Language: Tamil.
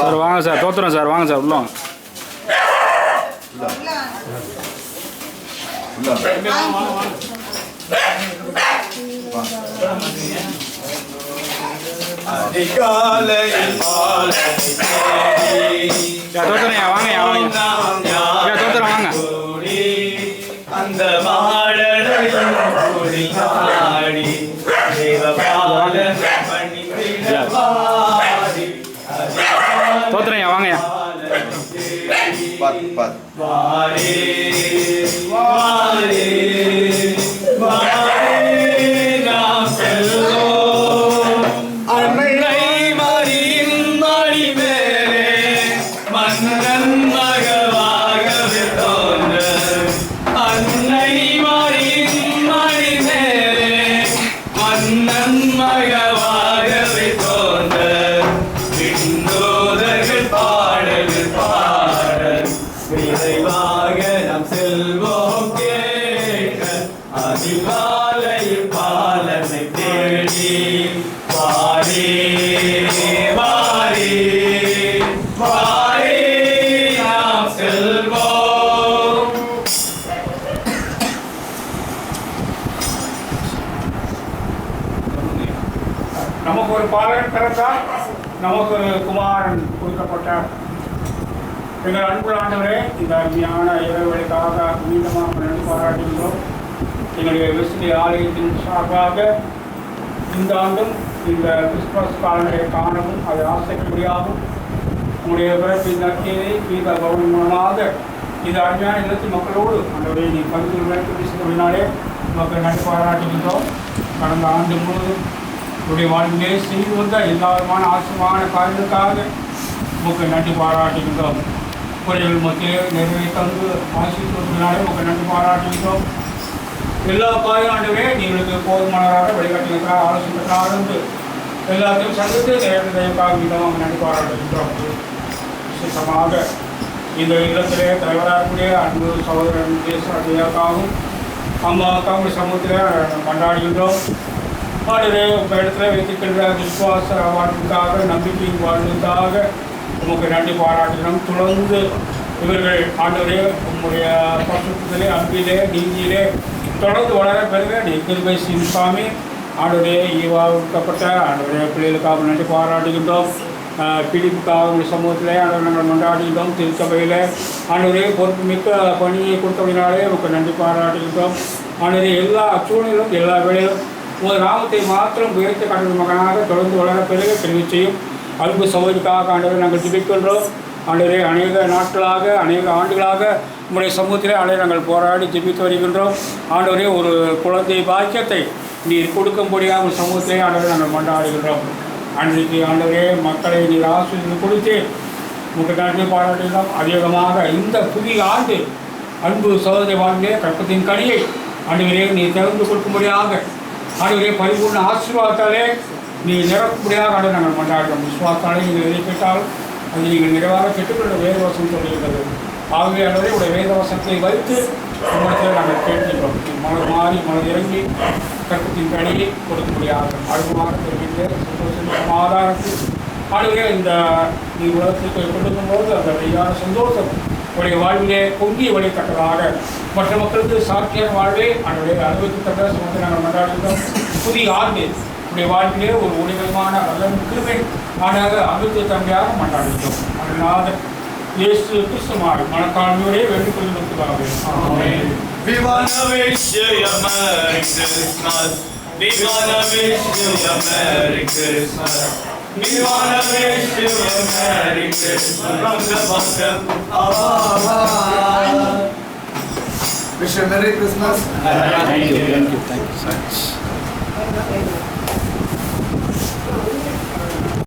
சார் வாங்க சார் தோத்துறோம் சார் வாங்க சார் உள்ள வாங்க. வாங்க யா வாங்க. யா தோத்துறேன் வாங்க. கூடி அந்த மாடலையும் தோத்துறேன் யா வாங்க யா பத் பத் வாரே வாரே வாரே நாம் செல்வோம் அன்னை நாம் செல்வோம் கேட்க அதிகாலை பாலனை தேடி பாடி வாரே வாரே நாம் செல்வோம். நமக்கு ஒரு பாலன் பிறந்தால் நமக்கு ஒரு குமாரன் கொடுக்கப்பட்ட எங்கள் அன்பு இந்த அருமையான இறைவழிக்காக மீண்டமாக நன்றி பாராட்டுகிறோம் எங்களுடைய விசிலி ஆலயத்தின் சார்பாக இந்த ஆண்டும் இந்த கிறிஸ்துமஸ் காலங்களை காணவும் அதை ஆசைக்குடியாகவும் உங்களுடைய பிறப்பின் நற்செய்தி கீத பவன் மூலமாக இந்த அருமையான இல்லத்து மக்களோடு ஆண்டவரை நீ பகிர்ந்து விளக்கு பேசுகிறதுனாலே மக்கள் நன்றி பாராட்டுகின்றோம். கடந்த ஆண்டு முழுவதும் உடைய வாழ்விலே செய்து வந்த எல்லா விதமான ஆசியமான காரியங்களுக்காக உங்களுக்கு நன்றி பாராட்டுகின்றோம். குறைகள் மத்திய நிறைவேற்று ஆசிரியர்களாலே உங்கள் நன்றி பாராட்டுகிறோம். எல்லா காயாண்டுமே நீங்களுக்கு போதுமானவராக வழிகாட்டுகிறார் ஆலோசனைக்காக இருந்து எல்லாத்தையும் சந்தித்து நேரடி தயவுக்காக மீண்டும் நன்றி பாராட்டுகின்றோம் விசேஷமாக இந்த இல்லத்திலே தலைவராக இருக்கக்கூடிய அன்பு சகோதரன் தேசியாக்காகவும் அம்மாவுக்காகவும் சமூகத்தில் கொண்டாடுகின்றோம். ஆண்டவரே உங்கள் இடத்துல வைத்திருக்கின்ற விசுவாச வாழ்வுக்காக நம்பிக்கையின் வாழ்வுக்காக உமக்கு நன்றி பாராட்டினோம் தொடர்ந்து இவர்கள் ஆண்டவரே உங்களுடைய பசுத்திலே அன்பிலே நீதியிலே தொடர்ந்து வளர பெறுக. நீ கிருபை செய்யும் சுவாமி. ஆண்டவரே ஈவாவுக்கப்பட்ட ஆண்டவரே பிள்ளைகளுக்காக நன்றி பாராட்டுகின்றோம். பிடிப்புக்காக உங்கள் சமூகத்திலே ஆண்டவர் நாங்கள் கொண்டாடுகின்றோம். திருச்சபையில் ஆண்டவரே பொறுப்பு மிக்க பணியை கொடுத்தபடினாலே உங்களுக்கு நன்றி பாராட்டுகின்றோம். ஆண்டவரே எல்லா சூழ்நிலும் எல்லா வேலையும் உங்கள் நாமத்தை மாத்திரம் உயர்த்த கடந்த மகனாக தொடர்ந்து வளர பெருக தெரிவிச்சையும் அன்பு சமூகத்துக்காக ஆண்டவரை நாங்கள் ஜிபிக்கின்றோம். ஆண்டவரே அநேக நாட்களாக அநேக ஆண்டுகளாக உங்களுடைய சமூகத்திலே ஆண்டவரை நாங்கள் போராடி ஜிபித்து வருகின்றோம். ஆண்டவரே ஒரு குழந்தை பாக்கியத்தை நீர் கொடுக்கும்படியாக உங்கள் சமூகத்திலே ஆண்டவரை நாங்கள் கொண்டாடுகின்றோம் அன்றைக்கு ஆண்டவரே மக்களை நீர் ஆசிரியர் கொடுத்து உங்களுக்கு நன்றி பாராட்டுகிறோம். அதிகமாக இந்த புதிய ஆண்டு அன்பு சகோதரி வாழ்ந்தே கற்பத்தின் கனியை ஆண்டவரே நீ திறந்து கொடுக்கும்படியாக ஆண்டவரே பரிபூர்ண ஆசீர்வாதத்தாலே நீ நிரப்பும்படியாக ஆண்டு நாங்கள் கொண்டாடுறோம் விசுவாசத்தாலே நீங்கள் எதை கேட்டால் அது நீங்கள் நிறைவாக கேட்டுக்கொள்ள வேதவசம் சொல்லியிருக்கிறது. ஆகவே அல்லது உடைய வேதவசத்தை வைத்து உங்களிடத்தில் நாங்கள் கேட்கின்றோம். நீ மனது மாறி மனது இறங்கி கற்பத்தின் கனியை கொடுக்கும்படியாக அழுகுமாக தெரிவித்து சந்தோஷம் சமாதானத்தில் ஆகவே இந்த நீ உலகத்துக்கு போது அந்த வெளியான சந்தோஷம் உடைய வாழ்விலே பொங்கி வழித்தக்கதாக மற்ற மக்களுக்கு சாத்தியம் வாழ்வே அதனுடைய அனுபவிக்கத்தக்க சமத்தை நாங்கள் கொண்டாடுகிறோம் புதிய ஆண்டு உடைய வாழ்விலே ஒரு உணிதமான அல்ல கிருமை ஆனாக அமிர்த தன்மையாக கொண்டாடுகிறோம் அதனால இயேசு கிறிஸ்துமாறு மனத்தாழ்மையோடே வேண்டிக் கொள்ளும் We wanna wish you a Merry Christmas. We wanna wish you a Merry Christmas. Wish you our heart. Wish you a Merry